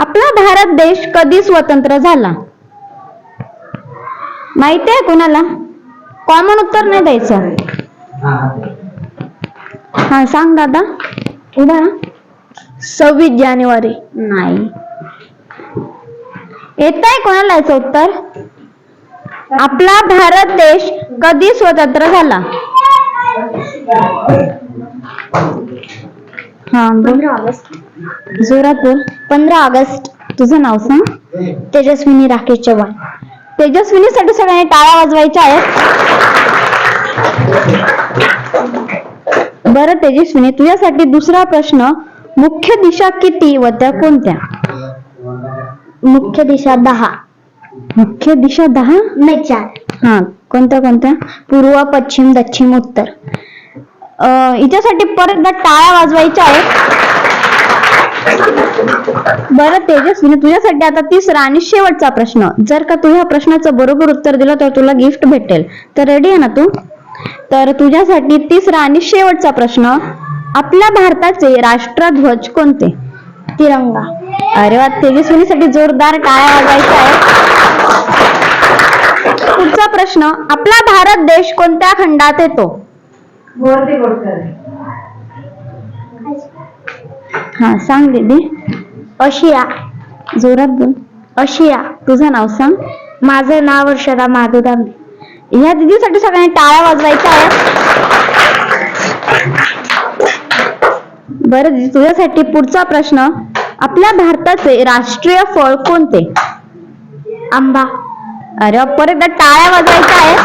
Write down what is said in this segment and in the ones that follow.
आपला भारत देश कधी स्वतंत्र झाला? माहिती आहे कोणाला? कॉमन उत्तर नाही द्यायचं. हा सांग दादा. उद्या सव्वीस जानेवारी. नाही. येत आहे कोणाला याचं उत्तर? आपला भारत देश कधी स्वतंत्र झाला? हा बोल. ऑगस्ट. जोरात बोल पंधरा ऑगस्ट. तुझं नाव सांग. तेजस्विनी राकेश चव्हाण. तेजस्विनीसाठी सगळ्यांनी टाळ्या वाजवायच्या आहेत. बरं तेजस्विनी तुझ्यासाठी दुसरा प्रश्न. मुख्य दिशा किती व त्या कोणत्या? मुख्य दिशा दहा. मुख्य दिशा दहा? नाही चार. हा कोणत्या कोणत्या? पूर्व पश्चिम दक्षिण उत्तर. अं, हिच्यासाठी परत टाळ्या वाजवायच्या आहेत. बरं तेजस्विनी तुझ्यासाठी आता तिसरा आणि शेवटचा प्रश्न. जर का तू ह्या प्रश्नाचं बरोबर उत्तर दिलं तर तुला गिफ्ट भेटेल. तर रेडी आहे ना तू? तर तुझ्यासाठी तिसरा आणि शेवटचा प्रश्न आपल्या भारताचे राष्ट्रध्वज कोणते? तिरंगा. अरे वा तेजस्विनीसाठी जोरदार टाळ्या वाजवायच्या आहेत पुढचा प्रश्न आपला भारत देश कोणत्या खंडात येतो? हा सांग दीदी. अशिया जोरात बोल. अशिया तुझं नाव सांग. माझं नाव वर्षदा माधव दामले. ह्या दीदीसाठी सगळ्यांनी टाळ्या वाजवायच्या आहेत. बरं दीदी तुझ्यासाठी पुढचा प्रश्न. आपल्या भारताचे राष्ट्रीय फळ कोणते? आंबा. अरे परत एकदा टाळ्या वाजवायच्या आहेत.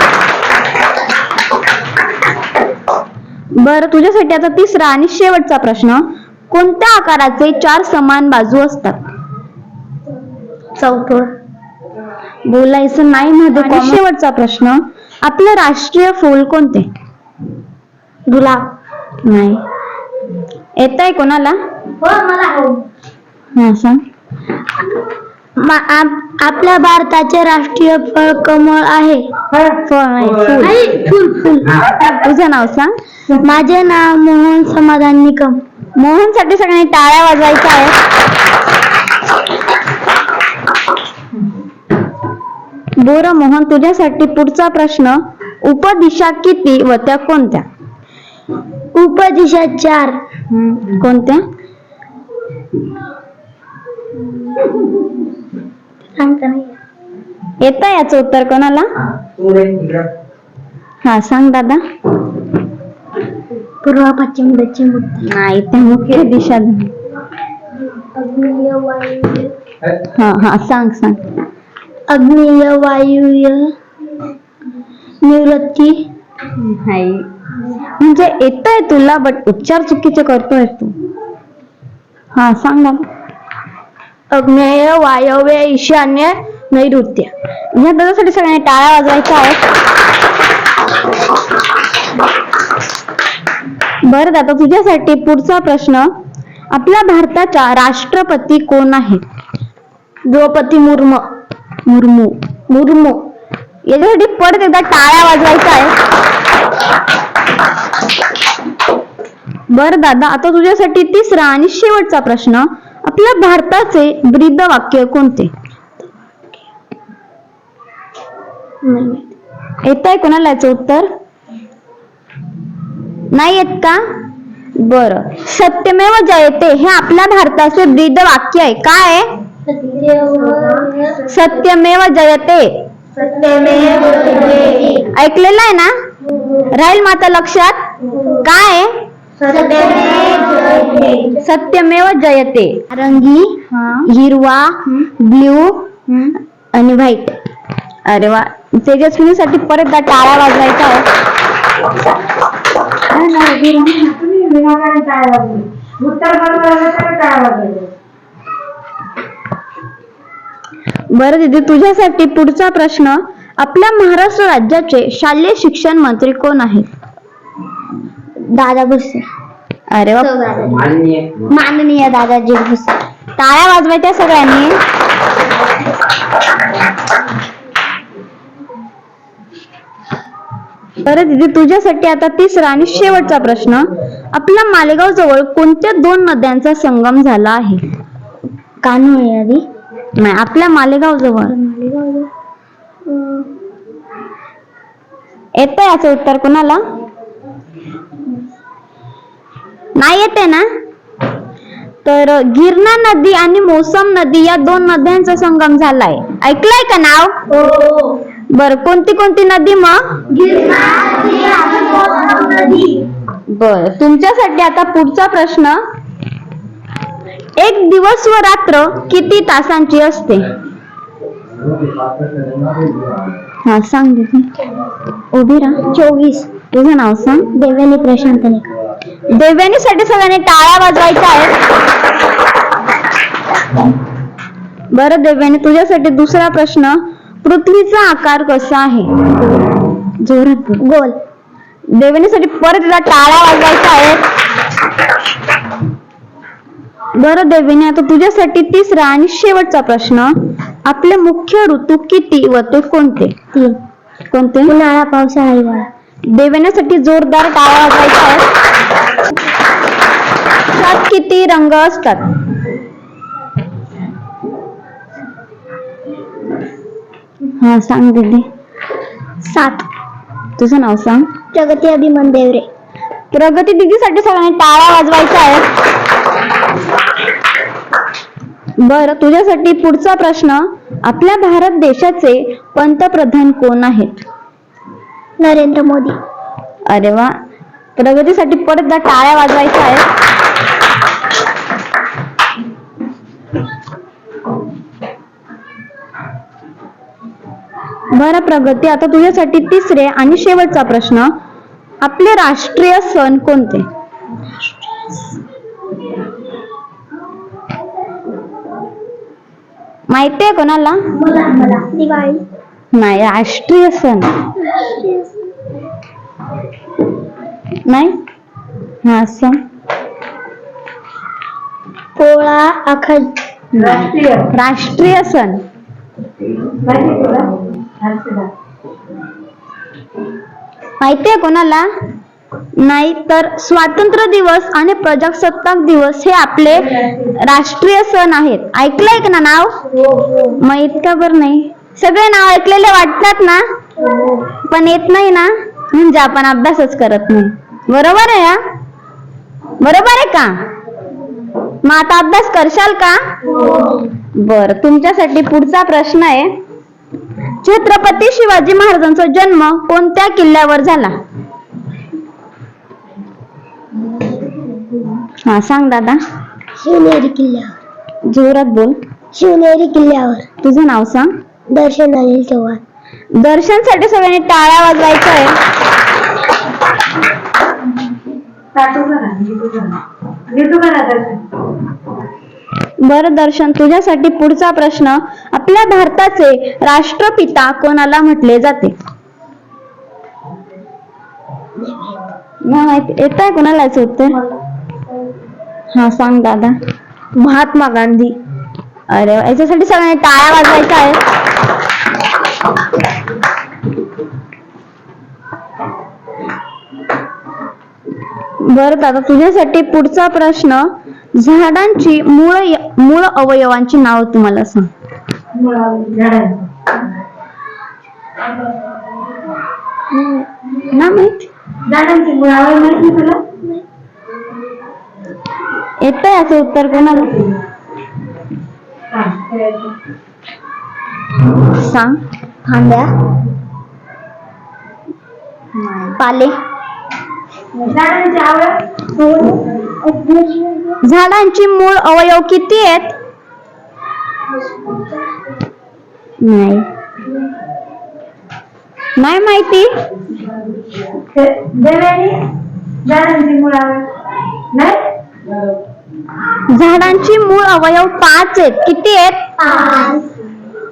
बरं तुझ्यासाठी आता तिसरा आणि शेवटचा प्रश्न. कोणत्या आकाराचे चार समान बाजू असतात? चौकोन बोलायचं नाही मध्ये. शेवटचा प्रश्न आपलं राष्ट्रीय फूल कोणते? गुलाब. नाही. येत आहे कोणाला? हो मला हा. सांग. आपल्या भारताचे राष्ट्रीय फळ कमळ आहे. फळ नाही फूल. नाही, फुल फुल. तुझं नाव सांग. माझे नाव मोहन समाधान निकम. मोहनसाठी सगळ्यांनी टाळ्या वाजवायच्या आहेत. बोर मोहन तुझ्यासाठी पुढचा प्रश्न उपदिशा किती व त्या कोणत्या? उपदिशा चार. कोणत्या? येत याचं उत्तर कोणाला? हा सांग दादा. पूर्व पश्चिम दक्षिण उत्तर नाही त्या मुख्य दिशा अग्नीय वायुव्य हा हा सांग सांग. अग्नीय वायुव्य निवृत्ती. नाही. म्हणजे येत आहे तुला बट उच्चार चुकीचे करतोय तू. हा सांग दादा अग्नेय वायव्य ईशान्य नैऋत्य. या दादासाठी सगळ्यांनी टाळ्या वाजवायच्या आहेत बरं दादा तुझ्यासाठी पुढचा प्रश्न आपल्या भारताच्या राष्ट्रपती कोण आहेत द्रौपदी मुर्मू मुर्मू मुर्मू. याच्यासाठी परत एकदा टाळ्या वाजवायच्या आहेत. बरं दादा आता तुझ्यासाठी तिसरा आणि शेवटचा प्रश्न आपल्या भारताचे ब्रीद वाक्य कोणते? येत आहे कोणाला याचं उत्तर? नाही येत का? बर. सत्यमेव जयते हे आपल्या भारताचे ब्रीद वाक्य आहे. काय आहे? सत्यमेव जयते. ऐकलेलं आहे ना? राहील माता लक्षात? काय आहे? सत्यमेव जयते. रंगी हिरवा ब्ल्यू आणि व्हाईट. अरे वा. तेजस्विनीसाठी परत टाळ्या आहेत बरं दीदी तुझ्यासाठी पुढचा प्रश्न आपल्या महाराष्ट्र राज्याचे शालेय शिक्षण मंत्री कोण आहेत? दादा भुसे. अरे वा. माननीय दादाजी भुसे. टाळ्या वाजवायच्या सगळ्यांनी. बरं दीदी तुझ्यासाठी आता तिसरा आणि शेवटचा प्रश्न. आपल्या मालेगाव जवळ कोणत्या दोन नद्यांचा संगम झाला आहे? कान्होळी नदी नाही आपल्या मालेगाव जवळ. येतं याचं उत्तर कोणाला? नाही येते ना? तर गिरणा नदी आणि मोसम नदी या दोन नद्यांचा संगम झालाय. ऐकलंय का नाव? बर कोणती कोणती नदी मग? बर तुमच्यासाठी आता पुढचा प्रश्न. एक दिवस व रात्र किती तासांची असते? हा सांग उभी राहा. चोवीस. तुझं नाव सांग. देवयानी प्रशांत देवयानीसाठी सगळ्यांनी टाळ्या वाजवायच्या आहेत. बरं देवयानी तुझ्यासाठी दुसरा प्रश्न. पृथ्वीचा आकार कसा आहे? जोरात. गोल. देवयानीसाठी परत एकदा टाळ्या वाजवायच्या आहेत बरं देवेनी आता तुझ्यासाठी तिसरा आणि शेवटचा प्रश्न. आपले मुख्य ऋतू किती व ते कोणते? तीन. कोणते? उन्हाळा पावसाळा हिवाळा. देवण्यासाठी जोरदार टाळ्या वाजवायच्या आहेत त्यात किती रंग असतात? हा सांग दीदी सात. तुझं नाव सांग. प्रगती अभिमान देवरे. प्रगती दिदीसाठी सगळ्यांनी टाळ्या वाजवायच्या आहेत. बर तुझ्यासाठी पुढचा प्रश्न आपल्या भारत देशाचे पंतप्रधान कोण आहेत? नरेंद्र मोदी. अरे वा. प्रगतीसाठी परत एकदा टाळ्या वाजवायच्या आहेत. बरं प्रगती आता तुझ्यासाठी तिसरे आणि शेवटचा प्रश्न आपले राष्ट्रीय सण कोणते? माहिती आहे कोणाला? दिवाळी. नाही राष्ट्रीय सण. नाही? हा सण. पोळा आखड राष्ट्रीय सण. माहिती आहे कोणाला? नाही तर स्वातंत्र्य दिवस आणि प्रजासत्ताक दिवस हे आपले राष्ट्रीय सण आहेत. ऐकलंय का ना नाव? मग इतका बरं नाही. सगळे नाव ऐकलेले वाटतात ना? पण येत नाही ना? म्हणजे आपण अभ्यासच करत नाही. बरोबर आहे बरोबर आहे का? मग आता अभ्यास करशाल का? बर तुमच्यासाठी पुढचा प्रश्न आहे. छत्रपती शिवाजी महाराजांचा जन्म कोणत्या किल्ल्यावर झाला? हा सांग दादा. शिवनेरी किल्ल्यावर. जोरात बोल. शिवनेरी किल्ल्यावर. तुझं नाव सांग. दर्शन अनिल चव्हाण. दर्शनसाठी सगळ्यांनी टाळ्या वाजवायच्या आहे बरं दर्शन. तुझ्यासाठी पुढचा प्रश्न आपल्या भारताचे राष्ट्रपिता कोणाला म्हटले जाते? येत आहे कोणाला उत्तर? हा सांग दादा. महात्मा गांधी. अरे याच्यासाठी सगळ्यांनी टाळ्या वाजवायचा आहे बरं दादा तुझ्यासाठी पुढचा प्रश्न झाडांची मूळ मूळ अवयवांची नाव तुम्हाला सांग. ना माहीत? येत याचं उत्तर कोणाला? सांग. फांद्या. पाले. झाडांची मूळ अवयव किती आहेत? नाही. नाही माहिती? झाडांची मूळ अवयव पाच आहेत. किती आहेत?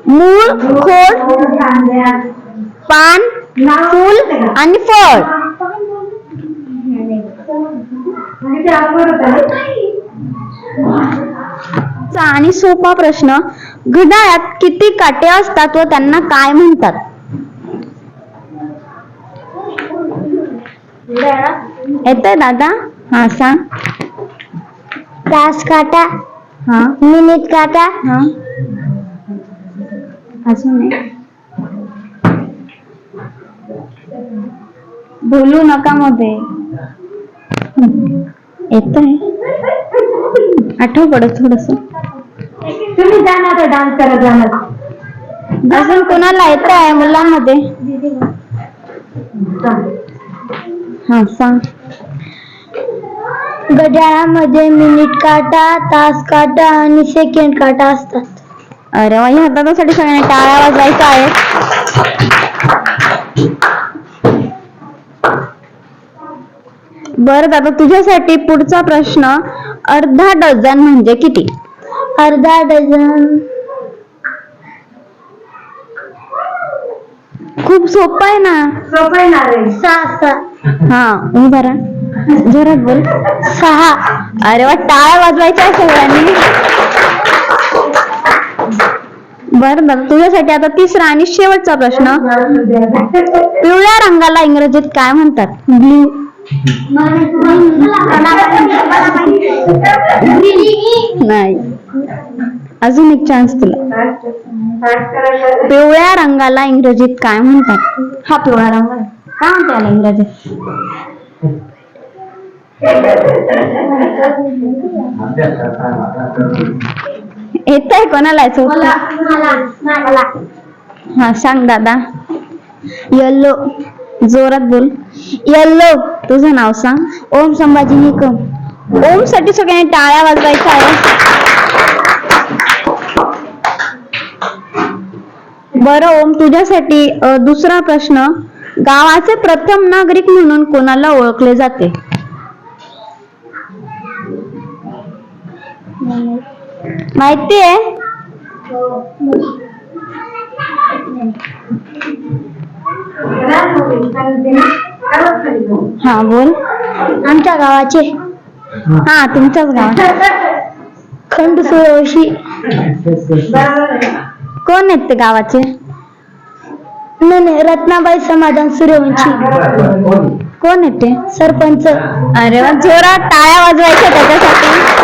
मूळ खोड पान फूल आणि फळ. आणि सोपा प्रश्न घड्याळात किती काटे असतात व त्यांना काय म्हणतात? येतंय दादा? हा सांग. तास काटा हा. मिनिट काटा. हा. अजून बोलू नका मध्ये येत आठव पडत थोडस. तुम्ही जाणार डान्स करत जाणार अजून कोणाला येत आहे मुलांमध्ये? हा सांग. घड्याळामध्ये मिनिट काटा तास काटा आणि सेकंड काटा असतात. अरे ह्या दादासाठी सगळ्यांनी टाळ्या वाजवायच्या आहेत बरं दादा तुझ्यासाठी पुढचा प्रश्न अर्धा डझन म्हणजे किती? अर्धा डझन. खूप सोपं आहे ना? सहा सहा. हा उभा राहा जोरात बोल. सहा. अरे वा टाळ्या वाजवायच्या आहे सगळ्यांनी बरं दादा तुझ्यासाठी आता तिसरा आणि शेवटचा प्रश्न. पिवळ्या रंगाला इंग्रजीत काय म्हणतात? ब्ल्यू नाही. अजून एक चान्स तुला. पिवळ्या रंगाला इंग्रजीत काय म्हणतात? हा पिवळा रंग. आहे. काय म्हणते याला इंग्रजीत? येत आहे कोणाला याचं उत्तर? हा सांग दादा. येल्लो जोरात बोल. येल्लो तुझं नाव सांग. ओम संभाजी निकम ओमसाठी सगळ्यांनी टाळ्या वाजवायच्या आहे बरं ओम तुझ्यासाठी दुसरा प्रश्न. गावाचे प्रथम नागरिक म्हणून कोणाला ओळखले जाते? माहिती आहे हा बोल. आमच्या गावाचे. हा तुमच्याच गावात. खंड सूर्यवंशी कोण आहेत ते गावाचे? नाही नाही रत्नाबाई समाधान सूर्यवंशी. कोण आहेत ते? सरपंच. अरे वा. जोरात टाळ्या वाजवायच्या त्याच्यासाठी.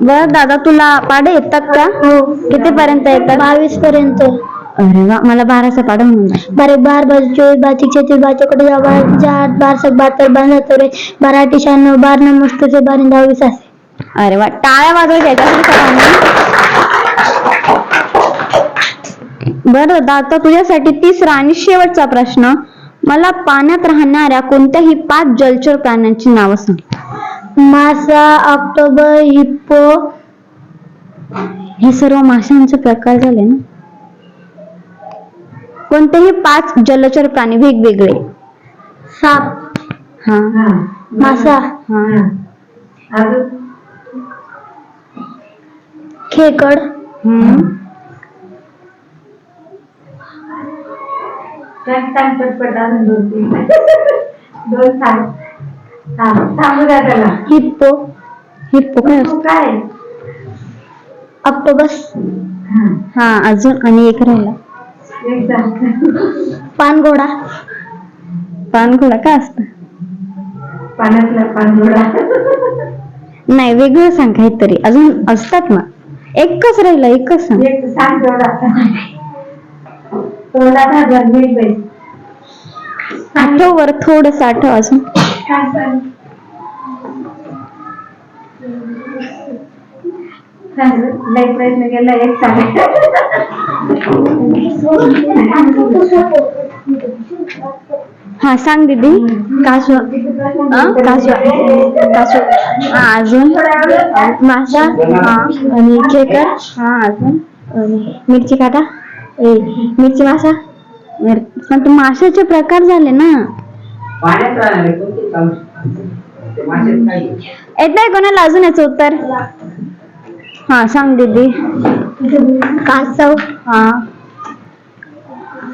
बर दादा तुला पाडे येतात का? हो. किती पर्यंत येतात? बावीस पर्यंत अरे वा मला बाराचा पाडा म्हणून. बारे बार बार चोवीस बातीस छत्तीस जा बार चार बार सक बहात्तर बांधतर बारा अठी शहाण्णव बार नमस्ते बारा दहावीस असे. अरे वा टाळ्या वाजवायच्या याच्यासाठी सर्वांनी बरं दादा तुझ्यासाठी तिसरा आणि शेवटचा प्रश्न. मला पाण्यात राहणाऱ्या कोणत्याही पाच जलचर प्राण्यांची नावं सांग. मासा ऑक्टोबर हिप्पो. हे सर्व माशांचे प्रकार झाले ना? कोणतेही पाच जलचर प्राणी वेगवेगळे. साप. हा. मासा. हा. खेकड. हिप्पो हिप्पो काय असतं? ऑक्टोबस हा. अजून आणि एक राहिला. पानघोडा. पानघोडा काय असतं? नाही वेगळं सांग काहीतरी. अजून असतात ना? एकच राहिलं एकच सांग. आठव वर थोडस आठव अजून. प्रयत्न केला एक सांग हा सांग दीदी. कासव अं? कासव हा अजून? मासा? हा आणि खेकर हा अजून? मिरची काटा? ए मिरची मासा? पण ते माशाचे प्रकार झाले ना. पाण्यात राहणारे कोणते काम? ते मासे काही येत आहे कोणाला अजून याचं उत्तर? हा सांग दीदी. कासव. हा.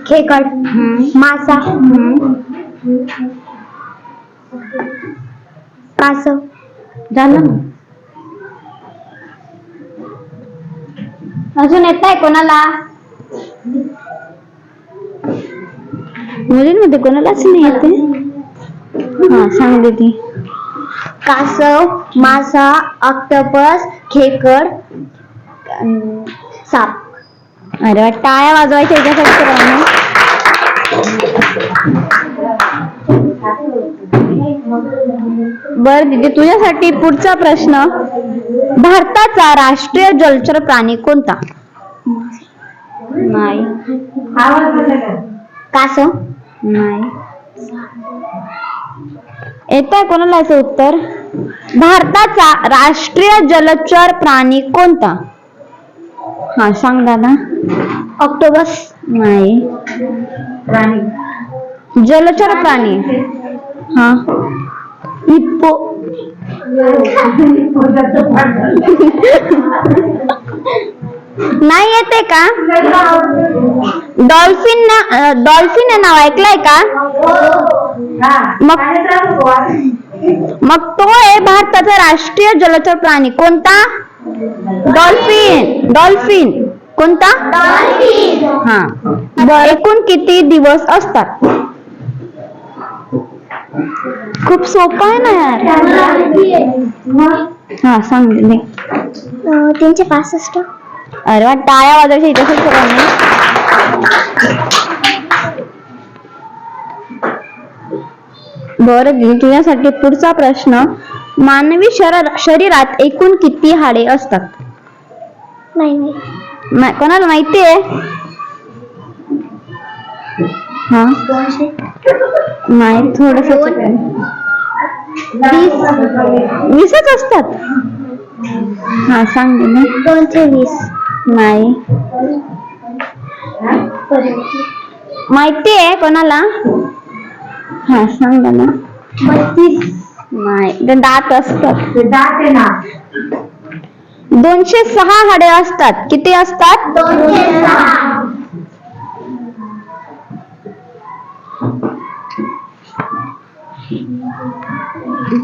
खेकड. हम्म. मासा. हम्म. कासव. झालं? ना अजून येत आहे कोणाला? मुलींमध्ये कोणालाच नाही येते हा सांग दीदी. कासव मासा ऑक्टोपस खेकड साप. अरे वा, टाळ्या वाजवायच्या याच्यासाठी बर दीदी तुझ्यासाठी पुढचा प्रश्न. भारताचा राष्ट्रीय जलचर प्राणी कोणता? नाही. आवाज आला का? कासव. नाही येत आहे कोणाला याचं उत्तर? भारताचा राष्ट्रीय जलचर प्राणी कोणता? हा सांग दादा. ऑक्टोबस नाही. प्राणी. जलचर प्राणी. हा. हिप्पो. नाही येते का? डॉल्फिन ना डॉल्फिन हे नाव ऐकलंय का. मग-? मग तो आहे भारताचा राष्ट्रीय जलचर प्राणी. कोणता? डॉल्फिन. डॉल्फिन. कोणता? हा. एकूण किती दिवस असतात? खूप सोपं आहे ना यार. हा सांग तीनशे पासष्ट. अरे वा टाळ्या वाजवायच्या इथे सर्वांनी बरं तुझ्यासाठी पुढचा प्रश्न. मानवी शरीर शरीरात एकूण किती हाडे असतात? नाही. कोणाला माहिती आहे? हा? नाही थोडस वीसच असतात? हा सांग दे ना. दोनशे वीस. नाही. माहिती आहे कोणाला? हा सांग ना. बत्तीस नाही ते दात असतात. दात आहे ना दोनशे सहा हाडे असतात. किती असतात? दोनशे सहा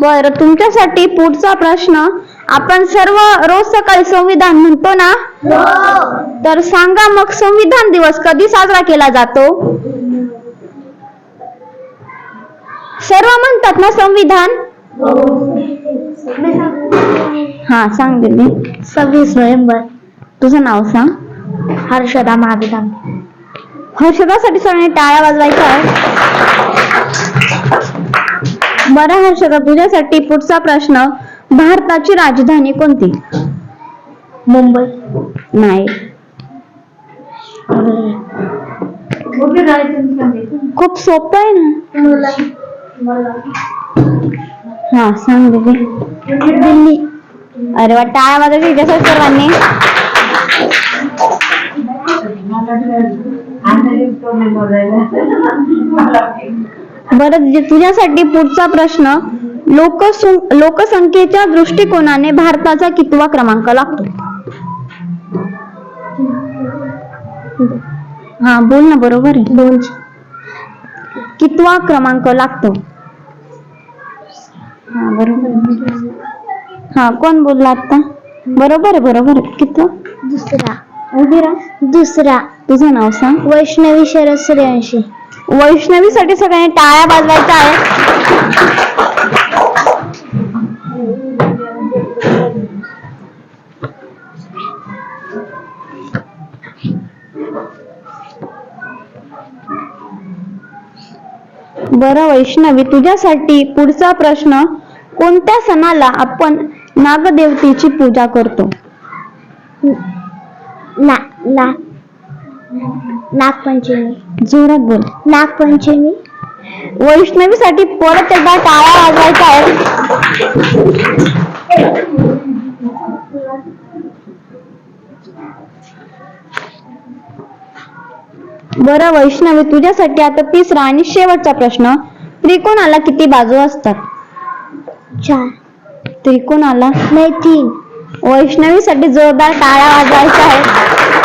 बर तुमच्यासाठी पुढचा प्रश्न. आपण सर्व रोज सकाळी संविधान म्हणतो ना तर सांगा मग संविधान दिवस कधी साजरा केला जातो? सर्व म्हणतात ना संविधान? हा सांग दिदी. सव्वीस नोव्हेंबर. तुझं नाव सांग. हर्षदा महाविधान. हर्षदासाठी सगळ्यांनी टाळ्या वाजवायच्या आहे. बरं हर्षदा तुझ्यासाठी पुढचा प्रश्न भारताची राजधानी कोणती? मुंबई. नाही? खूप सोपं आहे ना. हा सांग दीदी. दिल्ली. अरे वा टाळ्या वाजवायच्या इथे सर्वांनी. बरं तुझ्यासाठी पुढचा प्रश्न लोकसंख्येच्या दृष्टिकोनाने भारताचा कितवा क्रमांक लागतो? हा बोल ना बरोबर आहे. कितवा क्रमांक लागतो? हा बरोबर आहे. हा कोण बोलला आता बरोबर आहे बरोबर आहे. कितवा? दुसरा. उभी दुसरा. तुझं नाव सांग. वैष्णवी शरद सूर्यवंशी. वैष्णवीसाठी सगळ्यांनी टाळ्या वाजवायच्या आहेत बरं वैष्णवी तुझ्यासाठी पुढचा प्रश्न कोणत्या सणाला आपण नागदेवतेची पूजा करतो? ना ना नागपंचमी. जोरात बोल. नागपंचमी? वैष्णवीसाठी परत एकदा टाळ्या वाजवायच्या आहेत बरं वैष्णवी तुझ्यासाठी आता तिसरा आणि शेवटचा प्रश्न. त्रिकोणाला किती बाजू असतात? चार. त्रिकोणाला? नाही तीन. वैष्णवीसाठी जोरदार टाळ्या वाजवायच्या आहेत.